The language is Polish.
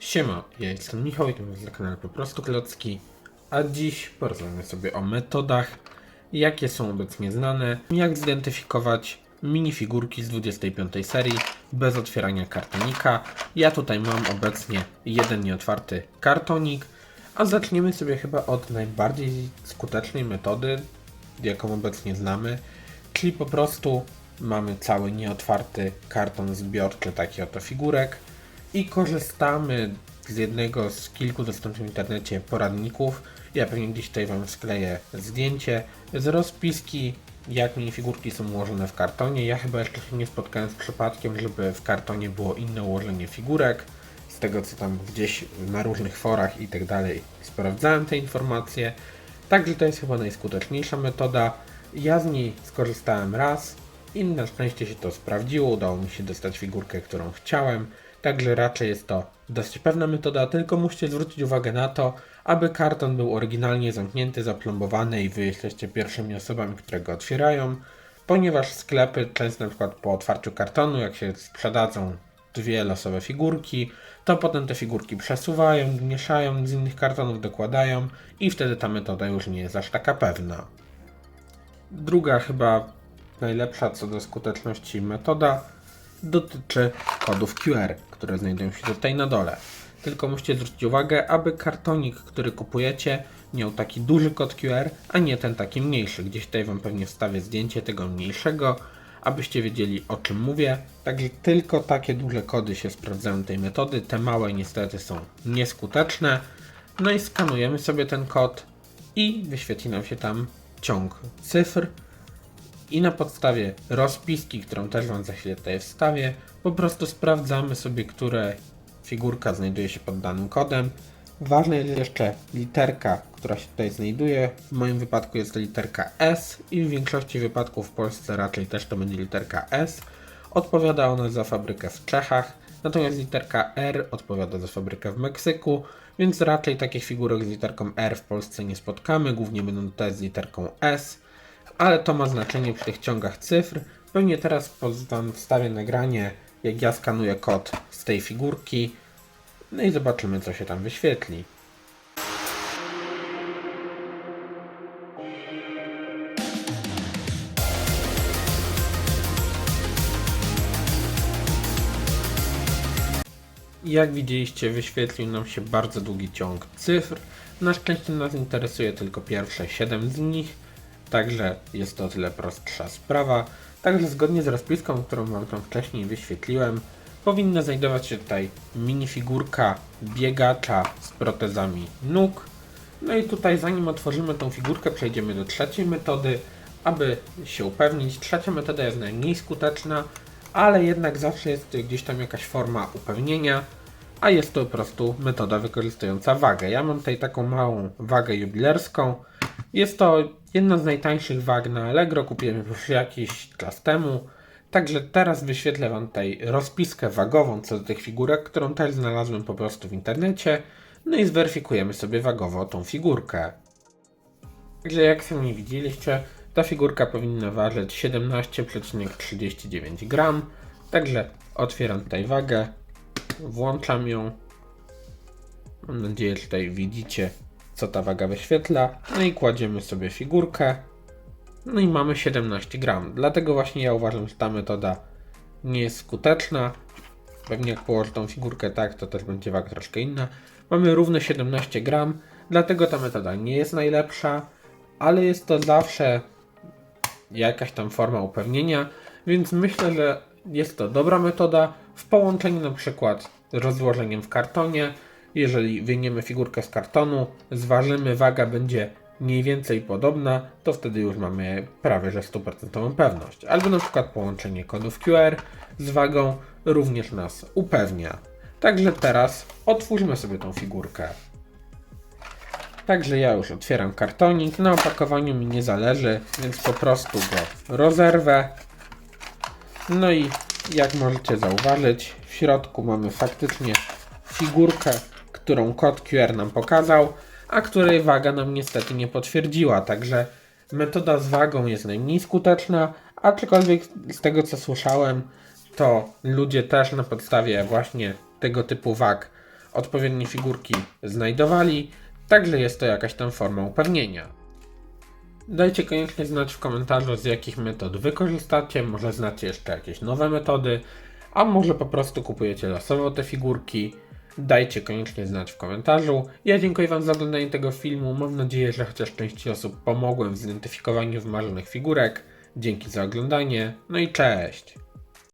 Siema, ja jestem Michał i to jest na kanale Po prostu Klocki, a dziś porozmawiamy sobie o metodach, jakie są obecnie znane, jak zidentyfikować minifigurki z 25 serii bez otwierania kartonika. Ja tutaj mam obecnie jeden nieotwarty kartonik, a zaczniemy sobie chyba od najbardziej skutecznej metody, jaką obecnie znamy, czyli po prostu mamy cały nieotwarty karton zbiorczy, taki oto figurek i korzystamy z jednego z kilku dostępnych w internecie poradników. Ja pewnie gdzieś tutaj Wam skleję zdjęcie z rozpiski, jak minifigurki są ułożone w kartonie. Ja chyba jeszcze się nie spotkałem z przypadkiem, żeby w kartonie było inne ułożenie figurek. Z tego co tam gdzieś na różnych forach i tak dalej sprawdzałem te informacje. Także to jest chyba najskuteczniejsza metoda. Ja z niej skorzystałem raz i na szczęście się to sprawdziło. Udało mi się dostać figurkę, którą chciałem. Także raczej jest to dość pewna metoda, tylko musicie zwrócić uwagę na to, aby karton był oryginalnie zamknięty, zaplombowany i wy jesteście pierwszymi osobami, które go otwierają, ponieważ sklepy często na przykład po otwarciu kartonu, jak się sprzedadzą dwie losowe figurki, to potem te figurki przesuwają, mieszają, z innych kartonów dokładają i wtedy ta metoda już nie jest aż taka pewna. Druga chyba najlepsza co do skuteczności metoda dotyczy kodów QR, które znajdują się tutaj na dole. Tylko musicie zwrócić uwagę, aby kartonik, który kupujecie, miał taki duży kod QR, a nie ten taki mniejszy. Gdzieś tutaj Wam pewnie wstawię zdjęcie tego mniejszego, abyście wiedzieli o czym mówię. Także tylko takie duże kody się sprawdzają tej metody. Te małe niestety są nieskuteczne. No i skanujemy sobie ten kod i wyświetli nam się tam ciąg cyfr, i na podstawie rozpiski, którą też Wam za chwilę tutaj wstawię, po prostu sprawdzamy sobie, które figurka znajduje się pod danym kodem. Ważna jest jeszcze literka, która się tutaj znajduje. W moim wypadku jest to literka S i w większości wypadków w Polsce raczej też to będzie literka S. Odpowiada ona za fabrykę w Czechach, natomiast literka R odpowiada za fabrykę w Meksyku, więc raczej takich figurek z literką R w Polsce nie spotkamy, głównie będą te z literką S ale to ma znaczenie przy tych ciągach cyfr. Pewnie teraz Wam wstawię nagranie, jak ja skanuję kod z tej figurki. No i zobaczymy, co się tam wyświetli. Jak widzieliście, wyświetlił nam się bardzo długi ciąg cyfr. Na szczęście nas interesuje tylko pierwsze 7 z nich, także jest to o tyle prostsza sprawa. Także zgodnie z rozpiską, którą Wam tam wcześniej wyświetliłem, powinna znajdować się tutaj minifigurka biegacza z protezami nóg. No i tutaj zanim otworzymy tą figurkę, przejdziemy do trzeciej metody, aby się upewnić. Trzecia metoda jest najmniej skuteczna, ale jednak zawsze jest gdzieś tam jakaś forma upewnienia, a jest to po prostu metoda wykorzystująca wagę. Ja mam tutaj taką małą wagę jubilerską. Jest to jedna z najtańszych wag na Allegro, kupiłem już jakiś czas temu. Także teraz wyświetlę Wam tutaj rozpiskę wagową co do tych figurek, którą też znalazłem po prostu w internecie. No i zweryfikujemy sobie wagowo tą figurkę. Także jak sami widzieliście, ta figurka powinna ważyć 17,39 gram. Także otwieram tutaj wagę, włączam ją. Mam nadzieję, że tutaj widzicie, co ta waga wyświetla. No i kładziemy sobie figurkę. No i mamy 17 gram. Dlatego właśnie ja uważam, że ta metoda nie jest skuteczna. Pewnie jak położę tą figurkę tak, to też będzie waga troszkę inna. Mamy równe 17 gram, dlatego ta metoda nie jest najlepsza, ale jest to zawsze jakaś tam forma upewnienia, więc myślę, że jest to dobra metoda w połączeniu na przykład z rozłożeniem w kartonie. Jeżeli wyjmiemy figurkę z kartonu, zważymy, waga będzie mniej więcej podobna, to wtedy już mamy prawie że 100% pewność. Albo na przykład połączenie kodów QR z wagą również nas upewnia. Także teraz otwórzmy sobie tą figurkę. Także ja już otwieram kartonik. Na opakowaniu mi nie zależy, więc po prostu go rozerwę. No i jak możecie zauważyć, w środku mamy faktycznie figurkę, którą kod QR nam pokazał, a której waga nam niestety nie potwierdziła. Także metoda z wagą jest najmniej skuteczna, aczkolwiek z tego co słyszałem, to ludzie też na podstawie właśnie tego typu wag odpowiednie figurki znajdowali, także jest to jakaś tam forma upewnienia. Dajcie koniecznie znać w komentarzu, z jakich metod wy korzystacie. Może znacie jeszcze jakieś nowe metody, a może po prostu kupujecie losowo te figurki. Dajcie koniecznie znać w komentarzu. Ja dziękuję Wam za oglądanie tego filmu. Mam nadzieję, że chociaż części osób pomogłem w zidentyfikowaniu wymarzonych figurek. Dzięki za oglądanie. No i cześć!